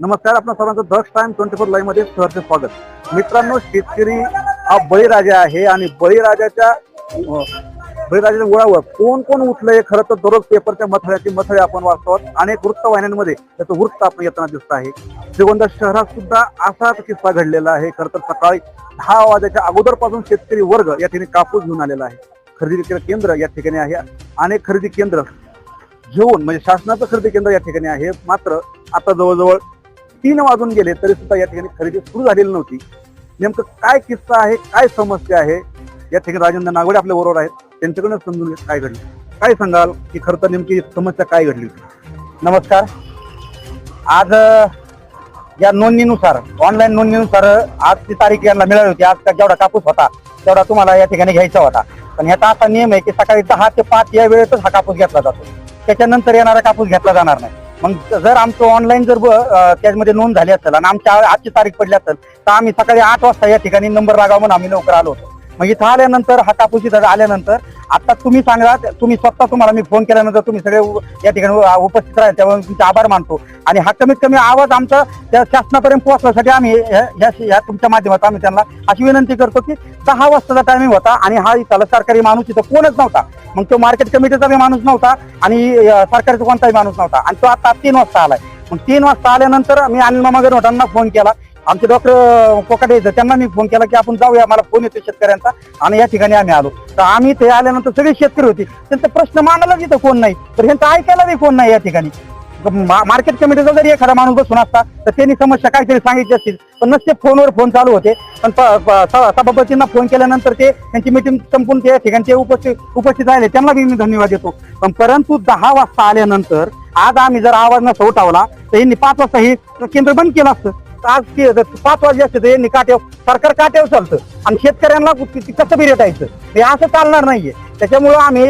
नमस्कार आपण सर्वांचं दक्ष टाइम ट्वेंटी फोर लाईव्हमध्ये सहर्ष स्वागत. मित्रांनो शेतकरी हा बळीराजा आहे आणि बळीराजाच्या बळीराजाच्या मुळावर कोण कोण उठलंय खरं तर दररोज पेपरच्या मथळ्याची मथळे आपण वाचतो अनेक वृत्तवाहिन्यांमध्ये त्याचं वृत्त आपण येताना दिसत आहे. श्रीगोंदा शहरात सुद्धा असाच किस्सा घडलेला आहे. खरं तर सकाळी दहा वाजाच्या अगोदरपासून शेतकरी वर्ग या ठिकाणी कापूस घेऊन आलेला आहे. खरेदी विक्री केंद्र या ठिकाणी आहे. अनेक खरेदी केंद्र घेऊन म्हणजे शासनाचं खरेदी केंद्र या ठिकाणी आहे. मात्र आता जवळजवळ तीन वाजून गेले तरी सुद्धा या ठिकाणी खरेदी सुरू झालेली नव्हती. नेमकं काय किस्सा आहे काय समस्या आहे? या ठिकाणी राजेंद्र नागवडे आपल्या बरोबर आहेत. त्यांच्याकडनं समजून घेत काय घडलं? काय सांगाल की खरं तर नेमकी समस्या काय घडली? नमस्कार. आज या नोंदणीनुसार ऑनलाईन नोंदणीनुसार आजची तारीख यांना मिळाली होती. आज का जेवढा कापूस होता तेवढा तुम्हाला या ठिकाणी घ्यायचा होता. पण ह्याचा असा नियम आहे की सकाळी दहा ते पाच या वेळेतच हा कापूस घेतला जातो. त्याच्यानंतर येणारा कापूस घेतला जाणार नाही. मग जर आमचं ऑनलाईन जर ब- त्याच्यामध्ये नोंद झाली असेल आणि आमच्या आजची तारीख पडली असेल तर आम्ही सकाळी आठ वाजता या ठिकाणी नंबर लागावा म्हणून आम्ही लवकर आलो होतो. मग इथं आल्यानंतर हा कापूस इथं आल्यानंतर आता तुम्ही सांगा तुम्ही स्वतः तुम्हाला मी फोन केल्यानंतर तुम्ही सगळे या ठिकाणी उपस्थित राहा त्यामुळे तुमचे आभार मानतो. आणि हा कमीत कमी आवाज आमचा त्या शासनापर्यंत पोहोचण्यासाठी आम्ही या तुमच्या माध्यमात आम्ही त्यांना अशी विनंती करतो की सहा वाजताचा टायमिंग होता आणि हा इथला सरकारी माणूस इथं कोणच नव्हता. मग तो मार्केट कमिटीचा बी माणूस नव्हता आणि सरकारचा कोणताही माणूस नव्हता. आणि तो आता तीन वाजता आलाय. मग तीन वाजता आल्यानंतर मी अनिल मामा गणवटांना फोन केला. आमचे डॉक्टर कोकाटे त्यांना मी फोन केला की आपण जाऊया मला फोन येतो शेतकऱ्यांचा. आणि या ठिकाणी आम्ही आलो. तर आम्ही ते आल्यानंतर सगळे शेतकरी होते. त्यांचा प्रश्न मांडायलाच इथं कोण नाही. तर ह्यांचं ऐकायला बी कोण नाही या ठिकाणी. मार्केट कमिटीचा जरी एखादा माणूस बसून असता तर त्यांनी समस्या काहीतरी सांगितली असतील. पण नसते फोनवर फोन चालू होते. पण सभापतींना फोन केल्यानंतर ते त्यांची मिटिंग संपून त्या ठिकाणी ते उपस्थित उपस्थित राहिले. त्यांना बी मी धन्यवाद देतो. पण परंतु दहा वाजता आल्यानंतर आज आम्ही जर आवाज नसता उठावला तर यांनी पाच वाजता हे केंद्र बंद केलं असतं. आज ते पाच वाजले असते तर यांनी काट्यावर सरकार काट्याव चालतं. आणि शेतकऱ्यांना कि- कसं बी हे असं चालणार नाहीये. त्याच्यामुळं आम्ही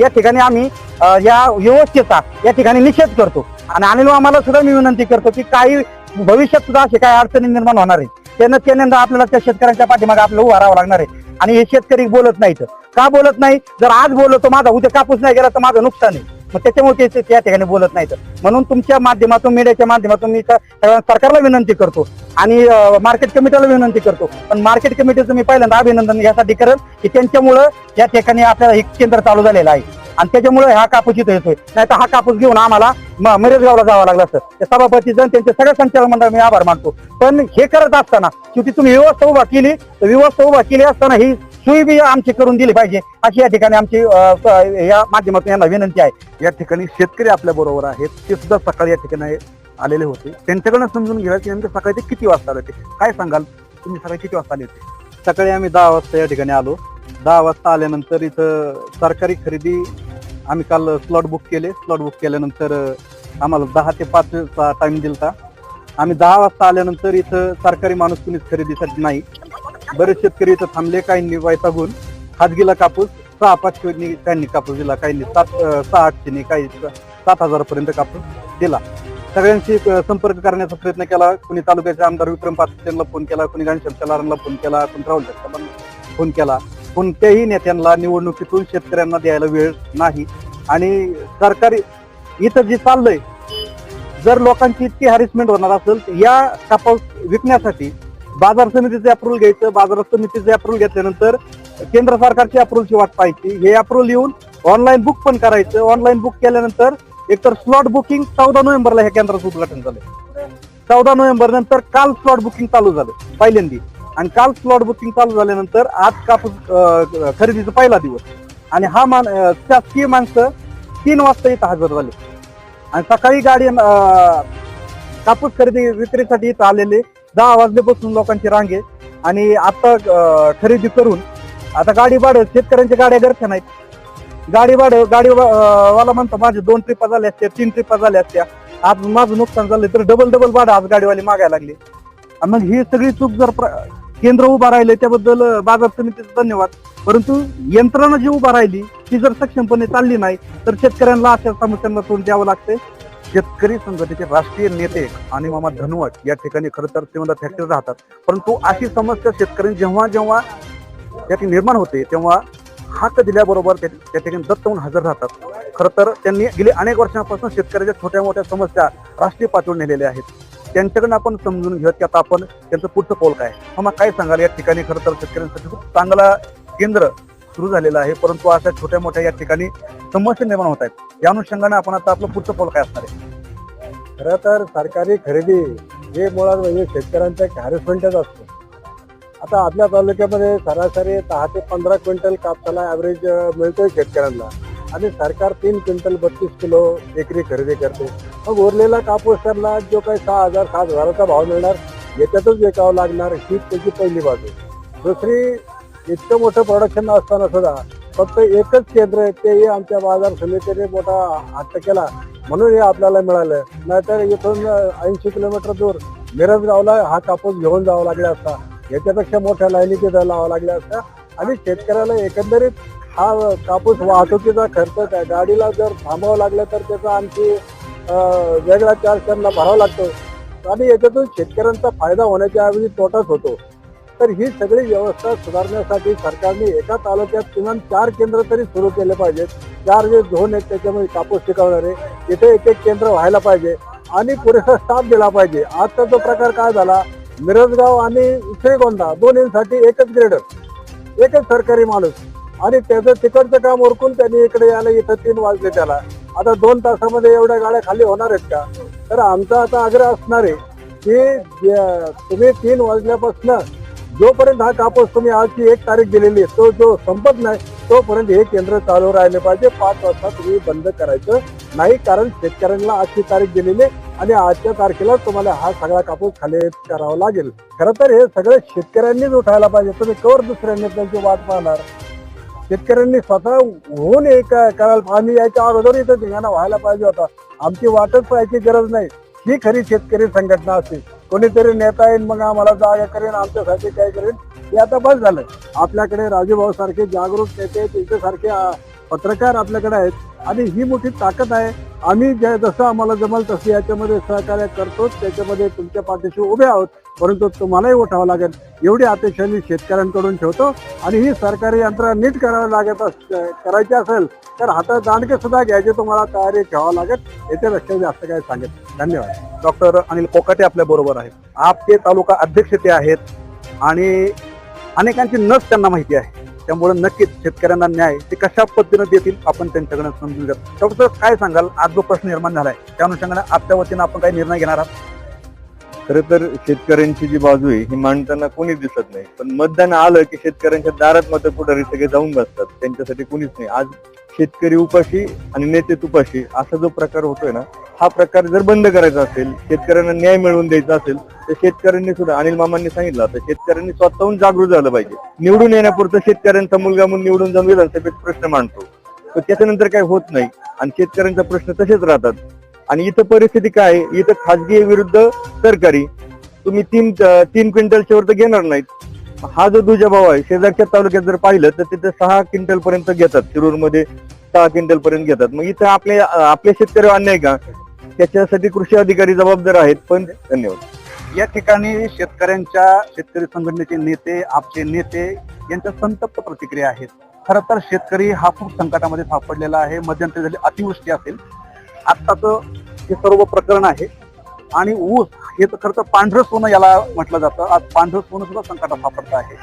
या ठिकाणी आम्ही या व्यवस्थेचा या ठिकाणी निषेध करतो. आणि अनिल आम्हाला सुद्धा मी विनंती करतो की काही भविष्यात सुद्धा असे काही अडचणी निर्माण होणार आहे त्यानं त्यानंतर आपल्याला त्या शेतकऱ्यांच्या पाठीमागे आपल्याला उभारावं राहावं लागणार आहे. आणि हे शेतकरी बोलत नाहीत. का बोलत नाही? जर आज बोलतो माझा उद्या कापूस नाही गेला तर माझं नुकसान आहे. मग त्याच्यामुळे ते त्या ठिकाणी बोलत नाहीत. म्हणून तुमच्या माध्यमातून मीडियाच्या माध्यमातून मी सरकारला विनंती करतो. आणि मार्केट कमिटीला विनंती करतो. पण मार्केट कमिटीचं मी पहिल्यांदा अभिनंदन यासाठी करेल की त्यांच्यामुळं या ठिकाणी आपल्याला हे केंद्र चालू झालेलं आहे. आणि त्याच्यामुळे हा कापूस इथं येतोय. नाही तर हा कापूस घेऊन आम्हाला मरेजगावला जावं लागलं असतं. त्या सभापती जण त्यांचे सगळ्या संचालक मंडळ मी आभार मानतो. पण हे करत असताना शेवटी तुम्ही व्यवस्था उभा केली. तर व्यवस्था उभा केली असताना ही सोयी बी आमची करून दिली पाहिजे. अशी या ठिकाणी आमची अं, या माध्यमातून यांना विनंती आहे. या ठिकाणी शेतकरी आपल्या बरोबर आहेत. ते सुद्धा सकाळी या ठिकाणी आलेले होते. त्यांच्याकडनं समजून घ्या की नेमकं सकाळी ते किती वाजता आले होते. काय सांगाल? तुम्ही सकाळी किती वाजता आले होते? सकाळी आम्ही दहा वाजता या ठिकाणी आलो. दहा वाजता आल्यानंतर इथं सरकारी खरेदी आम्ही काल स्लॉट बुक केले. स्लॉट बुक केल्यानंतर अं, आम्हाला दहा ते पाच टाइम दिलता. आम्ही दहा वाजता आल्यानंतर इथं सरकारी माणूस कुणीच खरेदीसाठी नाही. बरेच शेतकरी इथं थांबले काहींनी वैतागून. खाजगीला कापूस सहा पाचशे काहींनी कापूस दिला काहींनी सात सहा आठशेनी काही सात हजारापर्यंत कापूस दिला. सगळ्यांशी संपर्क करण्याचा प्रयत्न केला कुणी तालुक्याचे आमदार विक्रम पाटील फोन केला कुणी घनश्याम चलारांना फोन केला कुणी राहुल जगतापांना फोन केला. कोणत्याही नेत्यांना निवडणुकीतून शेतकऱ्यांना द्यायला वेळ नाही. आणि सरकारी इथं जे चाललंय जर लोकांची इतकी हॅरेसमेंट होणार असेल तर या कापूस विकण्यासाठी बाजार समितीचे अप्रूव्हल घ्यायचं बाजार समितीचे अप्रूव्हल घेतल्यानंतर केंद्र सरकारची अप्रूव्हलची वाट पाहायची. हे अप्रूव्हल येऊन ऑनलाईन बुक पण करायचं. ऑनलाईन बुक केल्यानंतर एकतर स्लॉट बुकिंग चौदा नोव्हेंबरला ह्या केंद्राचं उद्घाटन झालं. चौदा नोव्हेंबर नंतर काल स्लॉट बुकिंग चालू झालं पहिल्यांदी. आणि काल स्लॉट बुकिंग चालू झाल्यानंतर आज कापूस खरेदीचा पहिला दिवस. आणि हा मान शासकीय माणसं तीन वाजता इथं हजर झाले. आणि सकाळी गाडी कापूस खरेदी विक्रीसाठी इथं आलेले दहा वाजल्यापासून लोकांची रांगे. आणि आता खरेदी करून आता गाडी भाडं शेतकऱ्यांच्या गाड्या घरच्या नाहीत. गाडी भाडं गाडी वाला म्हणतो माझे दोन ट्रिपा झाल्या असत्या तीन ट्रिपा झाल्या असत्या. आज माझं नुकसान झालं तर डबल डबल भाडं आज गाडीवाले मागायला लागले. मग ही सगळी चूक जर केंद्र उभा राहिले त्याबद्दल बाजार समितीचा धन्यवाद. परंतु यंत्रणा जी उभा राहिली ती जर सक्षमपणे चालली नाही तर शेतकऱ्यांना अशा समस्यांना तोंड द्यावं लागते शेतकरी संघटनेचे राष्ट्रीय नेते आणि मामा धनवट या ठिकाणी खरं तर ते फॅक्टरी राहतात. परंतु अशी समस्या शेतकऱ्यांनी जेव्हा जेव्हा त्याची निर्माण होते तेव्हा हात दिल्याबरोबर त्या त्या ठिकाणी दत्त होऊन हजर राहतात. खरं तर त्यांनी गेली अनेक वर्षांपासून शेतकऱ्याच्या छोट्या मोठ्या समस्या राष्ट्रीय पातळीवर नेलेल्या आहेत. त्यांच्याकडून आपण समजून घेऊयात की आता आपण त्यांचं पुढचं पोल काय मग काय सांगाल? या ठिकाणी खरं तर शेतकऱ्यांसाठी खूप चांगला केंद्र सुरू झालेलं आहे परंतु अशा छोट्या मोठ्या या ठिकाणी समस्या निर्माण होत आहेत. या अनुषंगाने आपण आता आपलं पुढचं पोल काय असणार आहे? खरं तर सरकारी खरेदी हे मुळात म्हणजे शेतकऱ्यांचा एक हॅरेसमेंटच असतो. आता आपल्या तालुक्यामध्ये सरासरी दहा ते पंधरा क्विंटल कापसाला ॲव्हरेज मिळतोय शेतकऱ्यांना. आणि सरकार तीन क्विंटल बत्तीस किलो एकरी खरेदी करते. मग उरलेला कापूस त्यांना जो काही सहा हजार सात हजाराचा भाव मिळणार याच्यातच विकावं लागणार ही त्याची पहिली बाजू. दुसरी इतकं मोठं प्रोडक्शन असताना सुद्धा फक्त एकच केंद्र आहे तेही आमच्या बाजार समितीने मोठा हट्ट केला. म्हणून हे आपल्याला मिळालं. नाहीतर इथून ऐंशी किलोमीटर दूर मिरज गावला हा कापूस घेऊन जावा लागला असता. याच्यापेक्षा मोठ्या लाईनी तिथं लावा लागल्या असत्या आणि शेतकऱ्याला एकंदरीत हा कापूस वाहतुकीचा खर्च आहे गाडीला जर थांबावं लागलं तर त्याचा आणखी वेगळा चार्ज त्यांना भरावा लागतो. आणि याच्यातून शेतकऱ्यांचा फायदा होण्याच्या ऐवजी तोटाच होतो. तर ही सगळी व्यवस्था सुधारण्यासाठी सरकारने एका तालुक्यात किमान चार केंद्र तरी सुरू केले पाहिजेत. चार जे झोन आहेत त्याच्यामध्ये कापूस टिकवणारे तिथे एक एक केंद्र व्हायला पाहिजे आणि पुरेसा स्टाफ दिला पाहिजे. आजचा जो प्रकार काय झाला? मिरजगाव आणि श्रीगोंदा दोन्हीसाठी एकच ग्रेडर एकच सरकारी माणूस आणि त्याचं तिकडचं काम ओरकून त्यांनी इकडे यायला इथं तीन वाजले त्याला. आता दोन तासामध्ये एवढ्या गाड्या खाली होणार आहेत का? तर आमचा आता आग्रह असणार आहे की तुम्ही तीन वाजल्यापासून जोपर्यंत हा कापूस तुम्ही आजची एक तारीख दिलेली आहे तो जो संपत नाही तोपर्यंत हे केंद्र चालू राहिले पाहिजे. पाच वाजता तुम्ही बंद करायचं नाही कारण शेतकऱ्यांना आजची तारीख दिलेली आहे आणि आजच्या तारखेला तुम्हाला हा सगळा कापूस खाली करावा लागेल. खरं तर हे सगळे शेतकऱ्यांनीच उठायला पाहिजे. तुम्ही कवर दुसऱ्यांनी त्यांची वाट पाहणार? शेतकऱ्यांनी स्वतः होऊन हे करायला आम्ही याच्या अगोदर इथं धिंगाणा व्हायला पाहिजे होता. आमची वाटच पाहायची गरज नाही. ही खरी शेतकरी संघटना असेल. कोणीतरी नेता येईल मग आम्हाला जागा करेन आमच्यासाठी काय करेन हे आता बस झालं आपल्याकडे राजूभाऊ सारखे जागरूक नेते त्यांच्यासारखे पत्रकार आपल्याकडे आहेत. आणि ही मोठी ताकद आहे. आम्ही जे जसं आम्हाला जमल तसं याच्यामध्ये सहकार्य करतो त्याच्यामध्ये तुमच्या पाठीशी उभे आहोत. परंतु तुम्हालाही उठावं लागेल. एवढी अपेक्षा मी शेतकऱ्यांकडून ठेवतो. आणि ही सरकारी यंत्रणा नीट करावी लागत करायची असेल तर हातात दांडके सुद्धा घ्यायचे तुम्हाला तयारी ठेवावं लागेल. याच्यापेक्षा जास्त काय सांगेल धन्यवाद. डॉक्टर अनिल कोकाटे आपल्या बरोबर आहेत. आपचे तालुका अध्यक्ष ते आहेत आणि अनेकांची नस त्यांना माहिती आहे. त्यामुळे नक्कीच शेतकऱ्यांना न्याय ते कशा पद्धतीने देतील आपण त्यांच्याकडे समजून घेतो डॉक्टर काय सांगाल? आज जो प्रश्न निर्माण झालाय त्या अनुषंगाने आपल्या वतीनं आपण काही निर्णय घेणार आहात? खरं तर शेतकऱ्यांची जी बाजू आहे ही मांडताना कोणी दिसत नाही. पण मतदान आलं की शेतकऱ्यांच्या दारात मत पुढारी सगळे जाऊन बसतात. त्यांच्यासाठी कोणीच नाही. आज शेतकरी उपाशी आणि नेते तुपाशी असा जो प्रकार होतोय ना हा प्रकार जर बंद करायचा असेल शेतकऱ्यांना न्याय मिळवून द्यायचा असेल तर शेतकऱ्यांनी सुद्धा अनिल मामांनी सांगितलं तर शेतकऱ्यांनी स्वतःहून जागृत झालं पाहिजे. निवडून येण्यापुरतं शेतकऱ्यांचा मुलगा म्हणून निवडून जाऊन विधानसभेत प्रश्न मांडतो. पण त्याच्यानंतर काही होत नाही. आणि शेतकऱ्यांचा प्रश्न तसेच राहतात. आणि इथं परिस्थिती काय आहे? इथं खाजगी विरुद्ध सरकारी. तुम्ही तीन तीन क्विंटलच्या वर तर घेणार नाहीत. हा जो दुजा भाव आहे शेजारच्या तालुक्यात जर पाहिलं तर तिथे सहा क्विंटल पर्यंत घेतात. शिरूरमध्ये सहा क्विंटल पर्यंत घेतात. मग इथं आपले आपले शेतकरी अन्याय का? त्याच्यासाठी कृषी अधिकारी जबाबदार आहेत. पण धन्यवाद. या ठिकाणी शेतकऱ्यांच्या शेतकरी संघटनेचे नेते आपचे नेते यांच्या संतप्त प्रतिक्रिया आहेत. खरं तर शेतकरी हा खूप संकटामध्ये सापडलेला आहे. मध्यंतरी झाली अतिवृष्टी असेल. आत्ताचं हे सर्व प्रकरण आहे. आणि ऊस हे तर खरं तर पांढरं सोनं याला म्हटलं जातं. आज पांढरं सोनं सुद्धा संकटात सापडतं आहे.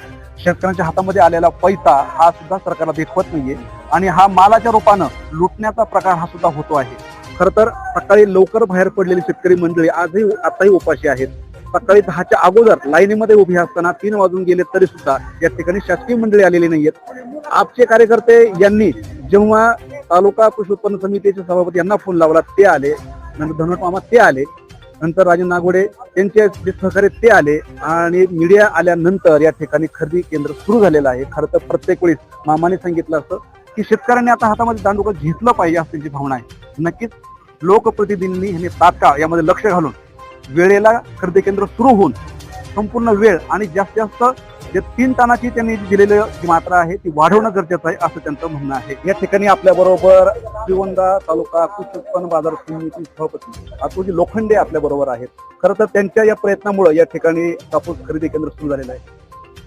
शेतकऱ्यांच्या हातामध्ये आलेला पैसा हा सुद्धा सरकारला देखवत नाहीये. आणि हा मालाच्या रूपानं लुटण्याचा प्रकार हा सुद्धा होतो आहे. खर तर सकाळी लवकर बाहेर पडलेली शेतकरी मंडळी आजही आताही उपाशी आहेत. सकाळी दहाच्या अगोदर लाईनीमध्ये उभी असताना तीन वाजून गेले तरी सुद्धा या ठिकाणी शासकीय मंडळी आलेली नाहीयेत. आपचे कार्यकर्ते यांनी जेव्हा तालुका कृषी उत्पन्न समितीचे सभापती यांना फोन लावला ते आले. नंतर धनवट मामा ते आले. नंतर राजन नागोडे त्यांचे जे सहकारी ते आले. आणि मीडिया आल्यानंतर या ठिकाणी खरेदी केंद्र सुरू झालेलं आहे. खरं तर प्रत्येक वेळेस मामाने सांगितलं असतं की शेतकऱ्यांनी आता हातामध्ये दांडुका घेतलं पाहिजे असं त्यांची भावना आहे. नक्कीच लोकप्रतिनिधींनी ह्यांनी तात्काळ यामध्ये लक्ष घालून वेळेला खरेदी केंद्र सुरू होऊन संपूर्ण वेळ आणि जास्तीत जास्त जे तीन तानाची त्यांनी जी दिलेली जी मात्रा आहे ती वाढवणं गरजेचं आहे असं त्यांचं म्हणणं आहे. या ठिकाणी आपल्याबरोबर श्रीवंदा तालुका कृषी उत्पन्न बाजार समिती सभापती अतुलजी लोखंडे आपल्याबरोबर आहेत. खरं तर त्यांच्या या प्रयत्नामुळे या ठिकाणी कापूस खरेदी केंद्र सुरू झालेलं आहे.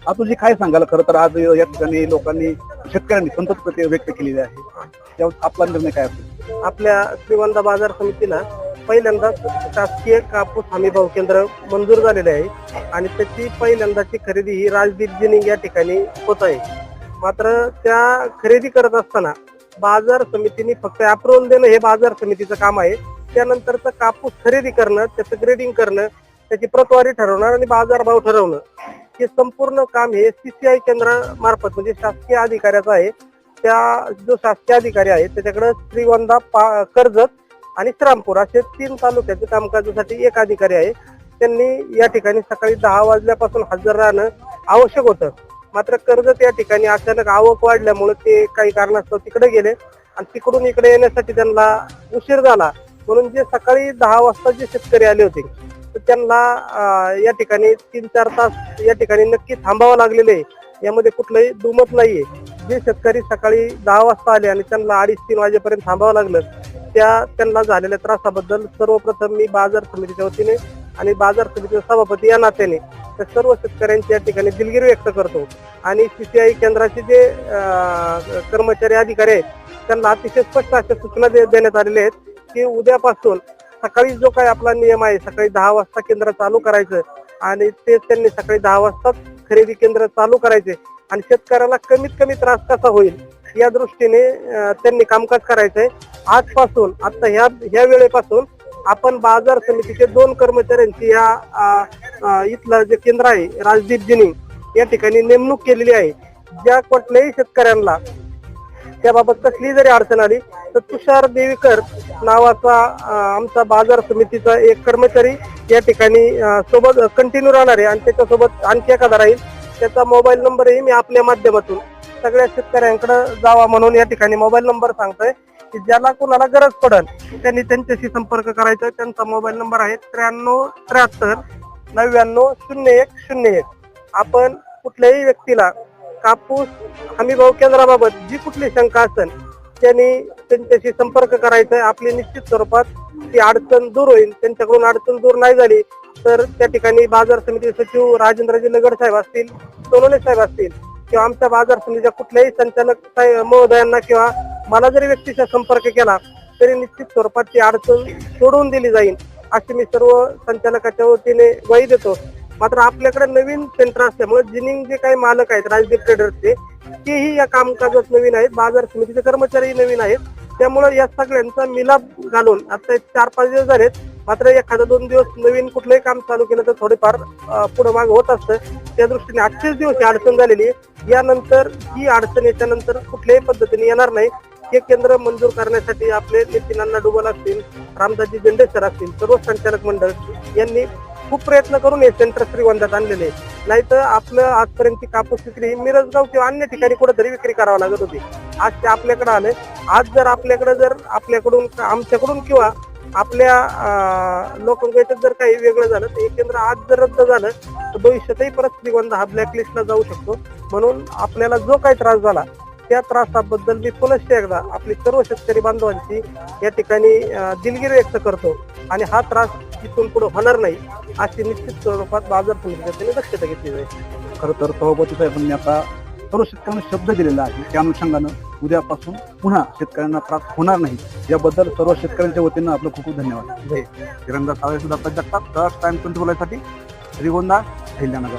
अतुलजी काय सांगाल? खरं तर आज या ठिकाणी लोकांनी शेतकऱ्यांनी संतप्त व्यक्त केलेली आहे. त्यावर आपला निर्णय काय असेल? आपल्या श्रीवंदा बाजार समितीला पहिल्यांदा शासकीय कापूस हमी भाव केंद्र मंजूर झालेले आहे आणि त्याची पहिल्यांदाची खरेदी ही राजदीप जिनिंग या ठिकाणी होत आहे. मात्र त्या खरेदी करत असताना बाजार समितीने फक्त अप्रुव्हल देणं हे बाजार समितीचं काम आहे. त्यानंतरचं कापूस खरेदी करणं त्याचं ग्रेडिंग करणं त्याची प्रतवारी ठरवणं आणि बाजारभाव ठरवणं हे संपूर्ण काम हे सीसीआय केंद्रामार्फत म्हणजे शासकीय अधिकाऱ्याचं आहे. त्या जो शासकीय अधिकारी आहे त्याच्याकडे श्रीगोंदा पा कर्जत आणि श्रामपूर असे तीन तालुक्याचे कामकाजासाठी एक अधिकारी आहे. त्यांनी या ठिकाणी सकाळी दहा वाजल्यापासून हजर राहणं आवश्यक होतं. मात्र कर्जत या ठिकाणी अचानक आवक वाढल्यामुळे ते काही कारणास्तव तिकडे गेले आणि तिकडून इकडे येण्यासाठी त्यांना उशीर झाला. म्हणून जे सकाळी दहा वाजता जे शेतकरी आले होते तर त्यांना या ठिकाणी तीन चार तास या ठिकाणी नक्की थांबावं लागलेलं आहे. यामध्ये कुठलंही दुमत नाहीये. जे शेतकरी सकाळी दहा वाजता आले आणि त्यांना अडीच तीन वाजेपर्यंत थांबावं लागलं त्या त्यांना झालेल्या त्रासाबद्दल सर्वप्रथम मी बाजार समितीच्या वतीने आणि बाजार समितीचे सभापती या नात्याने त्या सर्व शेतकऱ्यांची या ठिकाणी दिलगिरी व्यक्त करतो. आणि सीसीआय केंद्राचे जे कर्मचारी अधिकारी आहेत त्यांना अतिशय स्पष्ट अशा सूचना दे- देण्यात आलेल्या आहेत की उद्यापासून सकाळी जो काही आपला नियम आहे सकाळी दहा वाजता केंद्र चालू करायचं आणि ते त्यांनी सकाळी दहा वाजताच खरेदी केंद्र चालू करायचे आणि शेतकऱ्याला कमीत कमी त्रास कसा होईल? या दृष्टीने त्यांनी कामकाज करायचंय. आजपासून आता ह्या ह्या वेळेपासून आपण बाजार समितीचे दोन कर्मचाऱ्यांची या इथलं जे केंद्र आहे राजदीप जिनी या ठिकाणी नेमणूक केलेली आहे. ज्या कुठल्याही शेतकऱ्यांना त्याबाबत कसली जरी अडचण आली तर तुषार देवीकर नावाचा आमचा बाजार समितीचा एक कर्मचारी या ठिकाणी सोबत कंटिन्यू राहणार आहे आणि त्याच्यासोबत आणखी एखादा राहील. त्याचा मोबाईल नंबरही मी आपल्या माध्यमातून सगळ्या शेतकऱ्यांकडे जावा म्हणून या ठिकाणी मोबाईल नंबर सांगतोय की ज्याला कोणाला गरज पडेल त्यांनी त्यांच्याशी संपर्क करायचा. त्यांचा मोबाईल नंबर आहे त्र्याण्णव त्र्याहत्तर नव्याण्णव शून्य एक शून्य एक. आपण कुठल्याही व्यक्तीला कापूस हमी भाव केंद्राबाबत जी कुठली शंका असेल त्यांनी त्यांच्याशी संपर्क करायचा. आपली निश्चित स्वरूपात ती अडचण दूर होईल. त्यांच्याकडून अडचण दूर नाही झाली तर त्या ठिकाणी बाजार समिती सचिव राजेंद्रजी लगड साहेब असतील सोनोले साहेब असतील किंवा आमच्या बाजार समितीच्या कुठल्याही संचालक महोदयांना किंवा मला जरी व्यक्तीचा संपर्क केला तरी निश्चित स्वरूपात ती अडचण सोडवून दिली जाईल अशी मी सर्व संचालकाच्या वतीने ग्वाही देतो. मात्र आपल्याकडे नवीन सेंटर असल्यामुळे जिनिंग जे काही मालक आहेत राजदीप ट्रेडर्सचे तेही या कामकाजात नवीन आहेत बाजार समितीचे कर्मचारी नवीन आहेत. त्यामुळे या सगळ्यांचा मिलाप घालून आता चार पाच दिवस झालेत मात्र एखादा दोन दिवस नवीन कुठलंही काम चालू केलं तर थोडेफार पुढे माग होत असतं. त्या दृष्टीने आजचेच दिवस ही अडचण झालेली आहे. यानंतर ही अडचण याच्यानंतर कुठल्याही पद्धतीने येणार नाही. हे केंद्र मंजूर करण्यासाठी आपले नितीन अण्णा डुबल असतील रामदासजी जेंडे सर असतील सर्व संचालक मंडळ यांनी खूप प्रयत्न करून हे सेंटर श्रीगोंद्यात आणलेले नाहीतर आपलं आजपर्यंत कापूस विक्री ही मिरजगाव किंवा अन्य ठिकाणी कुठेतरी विक्री करावी लागत होती. आज ते आपल्याकडे आले आज जर आपल्याकडे जर आपल्याकडून आमच्याकडून किंवा आपल्या लोकांच्या जर काही वेगळं झालं तर हे केंद्र आज जर रद्द झालं तर भविष्यातही परत श्रीगोंदा हा ब्लॅकलिस्टला जाऊ शकतो. म्हणून आपल्याला जो काही त्रास झाला त्या त्रासाबद्दल मी पुनश्च एकदा आपली सर्व शेतकरी बांधवांची या ठिकाणी दिलगीर दिलगिरी व्यक्त करतो. आणि हा त्रास इथून पुढे होणार नाही अशी निश्चित स्वरूपात बाजार समितीने दक्षता घेतली जाईल. खरं तर सभापती साहेबांनी आता सर्व शेतकऱ्यांना शब्द दिलेला आहे त्या अनुषंगानं उद्यापासून पुन्हा शेतकऱ्यांना त्रास होणार नाही याबद्दल सर्व शेतकऱ्यांच्या वतीनं आपलं खूप खूप धन्यवाद जय तिरंगा सावळे सुद्धा जगतात टाइम ट्वेंटी साठी श्रीगोंदा अहिल्यानगर